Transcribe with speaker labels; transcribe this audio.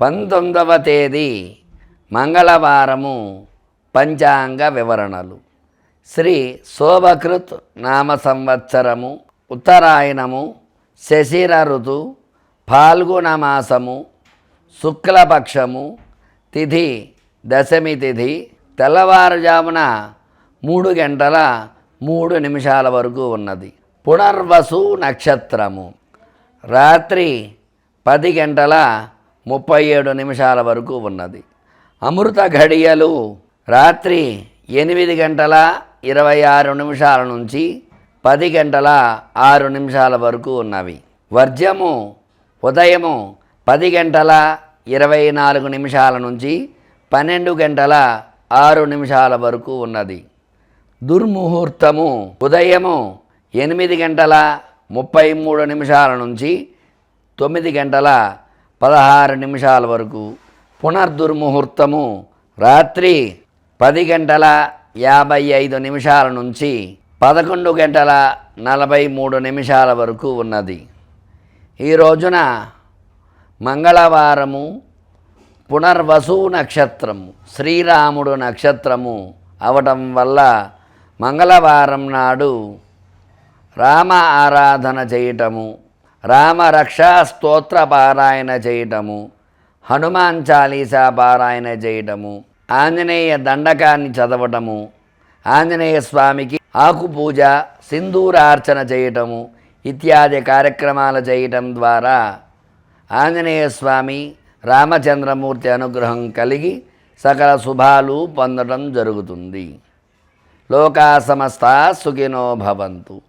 Speaker 1: పంతొమ్మిదవ తేదీ మంగళవారము పంచాంగ వివరణలు. శ్రీ శోభకృత్ నామ సంవత్సరము ఉత్తరాయణము శశిర ఋతు ఫాల్గుణ మాసము శుక్లపక్షము తిథి దశమి తిథి తెల్లవారుజామున మూడు గంటల మూడు నిమిషాల వరకు ఉన్నది. పునర్వసు నక్షత్రము. రాత్రి పది గంటల ముప్పై ఏడు నిమిషాల వరకు ఉన్నది. అమృత ఘడియలు రాత్రి ఎనిమిది గంటల ఇరవై ఆరు నిమిషాల నుంచి పది గంటల ఆరు నిమిషాల వరకు ఉన్నవి. వర్జము ఉదయము పది గంటల ఇరవై నాలుగు నిమిషాల నుంచి పన్నెండు గంటల ఆరు నిమిషాల వరకు ఉన్నది. దుర్ముహూర్తము ఉదయము ఎనిమిది గంటల ముప్పై మూడు నిమిషాల నుంచి తొమ్మిది గంటల పదహారు నిమిషాల వరకు పునర్దుర్ముహూర్తము రాత్రి పది గంటల యాభై ఐదు నిమిషాల నుంచి పదకొండు గంటల నలభై మూడు నిమిషాల వరకు ఉన్నది. ఈ రోజున మంగళవారము పునర్వసు నక్షత్రము శ్రీరాముడు నక్షత్రము అవటం వల్ల మంగళవారం నాడు రామ ఆరాధన చేయటము రామరక్షా స్తోత్ర పారాయణ చేయటము హనుమాన్ చాలీసా పారాయణ చేయటము ఆంజనేయ దండకాన్ని చదవటము ఆంజనేయ స్వామికి ఆకు పూజ సింధూరార్చన చేయటము ఇత్యాది కార్యక్రమాలు చేయటం ద్వారా ఆంజనేయ స్వామి రామచంద్రమూర్తి అనుగ్రహం కలిగి సకల శుభాలు పొందడం జరుగుతుంది. లోకా సమస్త సుఖినో భవంతు.